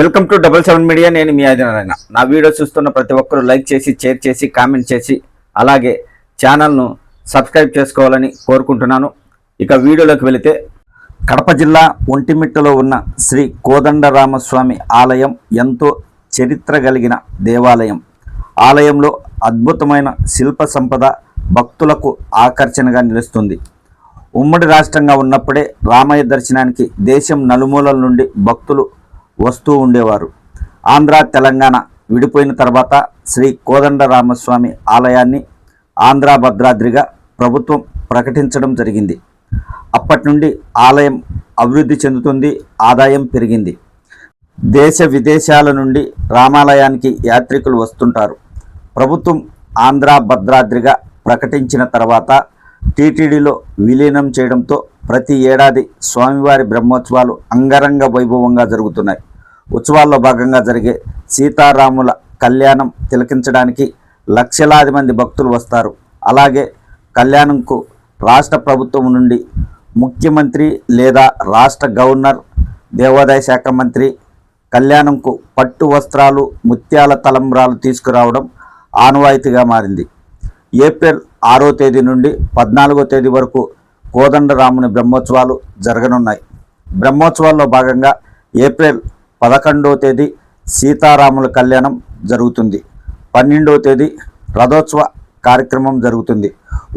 Welcome to double seven media నేను మీ ఆదినారాయణ. నా వీడియో చూస్తున్న ప్రతి ఒక్కరూ లైక్ చేసి షేర్ చేసి కామెంట్ చేసి అలాగే ఛానల్ను సబ్స్క్రైబ్ చేసుకోవాలని కోరుకుంటున్నాను. ఇక వీడియోలోకి వెళితే కడప జిల్లా ఒంటిమిట్టలో ఉన్న శ్రీ కోదండరామస్వామి ఆలయం ఎంతో చరిత్ర కలిగిన దేవాలయం. ఆలయంలో అద్భుతమైన శిల్ప సంపద భక్తులకు ఆకర్షణగా నిలుస్తుంది. ఉమ్మడి రాష్ట్రంగా ఉన్నప్పుడే రామయ్య దర్శనానికి దేశం నలుమూలల నుండి భక్తులు వస్తూ ఉండేవారు. ఆంధ్ర తెలంగాణ విడిపోయిన తర్వాత శ్రీ కోదండరామస్వామి ఆలయాన్ని ఆంధ్ర భద్రాద్రిగా ప్రభుత్వం ప్రకటించడం జరిగింది. అప్పటి నుండి ఆలయం అభివృద్ధి చెందుతుంది ఆదాయం పెరిగింది. దేశ విదేశాల నుండి రామాలయానికి యాత్రికులు వస్తుంటారు. ప్రభుత్వం ఆంధ్ర భద్రాద్రిగా ప్రకటించిన తర్వాత టీటీడీలో విలీనం చేయడంతో ప్రతి ఏడాది స్వామివారి బ్రహ్మోత్సవాలు అంగరంగ వైభవంగా జరుగుతున్నాయి. ఉత్సవాల్లో భాగంగా జరిగే సీతారాముల కళ్యాణం తిలకించడానికి లక్షలాది మంది భక్తులు వస్తారు. అలాగే కళ్యాణంకు రాష్ట్ర ప్రభుత్వం నుండి ముఖ్యమంత్రి లేదా రాష్ట్ర గవర్నర్ దేవాదాయ శాఖ మంత్రి కళ్యాణంకు పట్టు వస్త్రాలు ముత్యాల తలంబ్రాలు తీసుకురావడం ఆనవాయితీగా మారింది. ఏప్రిల్ ఆరో తేదీ నుండి పద్నాలుగో తేదీ వరకు కోదండరాముని బ్రహ్మోత్సవాలు జరగనున్నాయి. బ్రహ్మోత్సవాల్లో భాగంగా ఏప్రిల్ పదకొండవ తేదీ సీతారాముల కళ్యాణం జరుగుతుంది. పన్నెండవ తేదీ రథోత్సవ కార్యక్రమం జరుగుతుంది.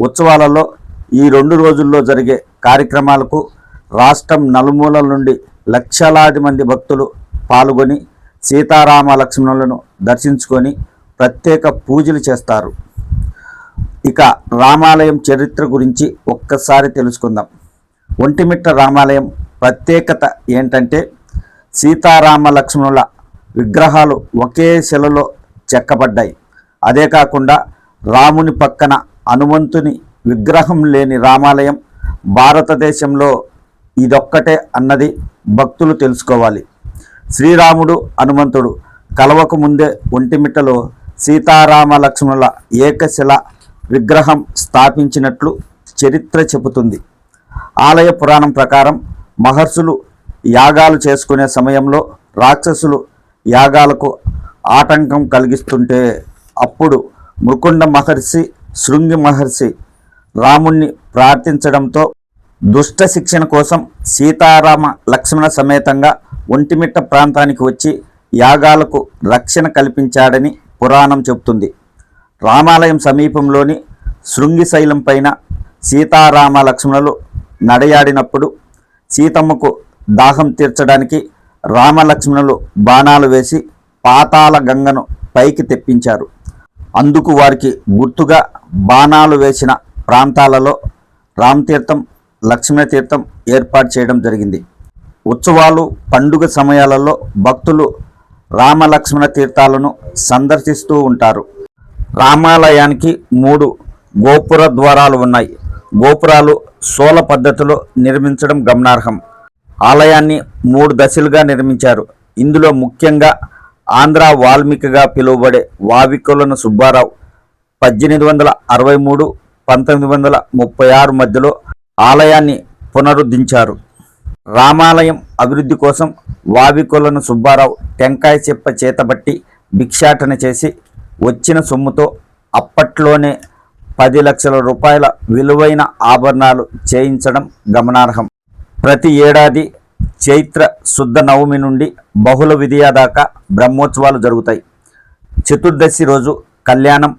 ఉత్సవాలలో ఈ రెండు రోజుల్లో జరిగే కార్యక్రమాలకు రాష్ట్రం నలుమూలల నుండి లక్షలాది మంది భక్తులు పాల్గొని సీతారామ లక్ష్మణులను దర్శించుకొని ప్రత్యేక పూజలు చేస్తారు. ఇక రామాలయం చరిత్ర గురించి ఒక్కసారి తెలుసుకుందాం. ఒంటిమిట్ట రామాలయం ప్రత్యేకత ఏంటంటే సీతారామ లక్ష్మణుల విగ్రహాలు ఒకే శిలలో చెక్కబడ్డాయి. అదే కాకుండా రాముని పక్కన హనుమంతుని విగ్రహం లేని రామాలయం భారతదేశంలో ఇదొక్కటే అన్నది భక్తులు తెలుసుకోవాలి. శ్రీరాముడు హనుమంతుడు కలవకు ముందే ఒంటిమిట్టలో సీతారామ లక్ష్మణుల ఏకశిల విగ్రహం స్థాపించినట్లు చరిత్ర చెబుతుంది. ఆలయ పురాణం ప్రకారం మహర్షులు యాగాలు చేసుకునే సమయంలో రాక్షసులు యాగాలకు ఆటంకం కలిగిస్తుంటే అప్పుడు మృకుండ మహర్షి శృంగి మహర్షి రాముణ్ణి ప్రార్థించడంతో దుష్ట శిక్షణ కోసం సీతారామ లక్ష్మణ సమేతంగా ఒంటిమిట్ట ప్రాంతానికి వచ్చి యాగాలకు రక్షణ కల్పించాడని పురాణం చెబుతుంది. రామాలయం సమీపంలోని శృంగిశైలం పైన సీతారామ లక్ష్మణులు నడయాడినప్పుడు సీతమ్మకు దాహం తీర్చడానికి రామలక్ష్మణులు బాణాలు వేసి పాతాళ గంగను పైకి తెప్పించారు. అందుకు వారికి గుర్తుగా బాణాలు వేసిన ప్రాంతాలలో రామతీర్థం లక్ష్మణతీర్థం ఏర్పాటు చేయడం జరిగింది. ఉత్సవాలు పండుగ సమయాలలో భక్తులు రామలక్ష్మణ తీర్థాలను సందర్శిస్తూ ఉంటారు. రామాలయానికి మూడు గోపుర ద్వారాలు ఉన్నాయి. గోపురాలు సోల పద్ధతిలో నిర్మించడం గమనార్హం. ఆలయాన్ని మూడు దశలుగా నిర్మించారు. ఇందులో ముఖ్యంగా ఆంధ్ర వాల్మీకిగా పిలువబడే వావికులను సుబ్బారావు పద్దెనిమిది వందల అరవై మూడు పంతొమ్మిది వందల ముప్పై ఆరు మధ్యలో ఆలయాన్ని పునరుద్ధరించారు రామాలయం అభివృద్ధి కోసం వావికులను సుబ్బారావు టెంకాయ చెప్ప చేతబట్టి భిక్షాటన చేసి వచ్చిన సొమ్ముతో అప్పట్లోనే పది లక్షల రూపాయల విలువైన ఆభరణాలు చేయించడం గమనార్హం. ప్రతి ఏడాది చైత్ర శుద్ధ నవమి నుండి బహుళ విధియ దాకా బ్రహ్మోత్సవాలు జరుగుతాయి. చతుర్దశి రోజు కళ్యాణం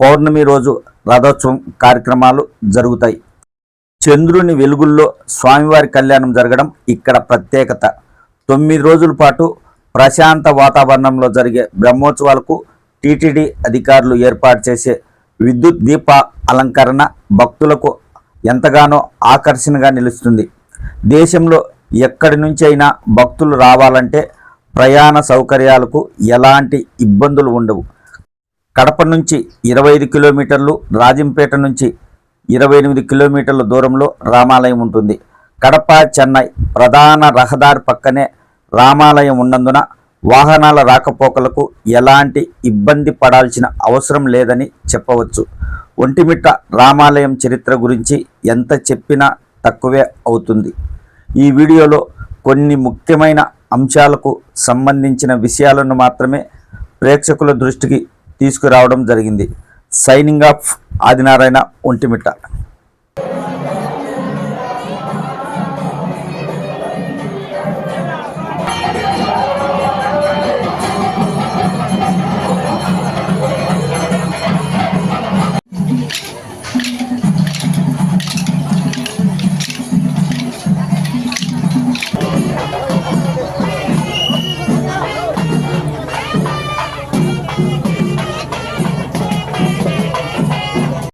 పౌర్ణమి రోజు రథోత్సవం కార్యక్రమాలు జరుగుతాయి. చంద్రుని వెలుగుల్లో స్వామివారి కళ్యాణం జరగడం ఇక్కడ ప్రత్యేకత. తొమ్మిది రోజుల పాటు ప్రశాంత వాతావరణంలో జరిగే బ్రహ్మోత్సవాలకు టీటీడీ అధికారులు ఏర్పాటు చేసే విద్యుత్ దీప అలంకరణ భక్తులకు ఎంతగానో ఆకర్షణగా నిలుస్తుంది. దేశంలో ఎక్కడి నుంచి అయినా భక్తులు రావాలంటే ప్రయాణ సౌకర్యాలకు ఎలాంటి ఇబ్బందులు ఉండవు. కడప నుంచి ఇరవై ఐదు కిలోమీటర్లు రాజంపేట నుంచి ఇరవై ఎనిమిది కిలోమీటర్ల దూరంలో రామాలయం ఉంటుంది. కడప చెన్నై ప్రధాన రహదారి పక్కనే రామాలయం ఉన్నందున వాహనాల రాకపోకలకు ఎలాంటి ఇబ్బంది పడాల్సిన అవసరం లేదని చెప్పవచ్చు. ఒంటిమిట్ట రామాలయం చరిత్ర గురించి ఎంత చెప్పినా తక్కువే అవుతుంది. ఈ వీడియోలో కొన్ని ముఖ్యమైన అంశాలకు సంబంధించిన విషయాలను మాత్రమే ప్రేక్షకుల దృష్టికి తీసుకురావడం జరిగింది. Signing off Adinarayana Vontimitta.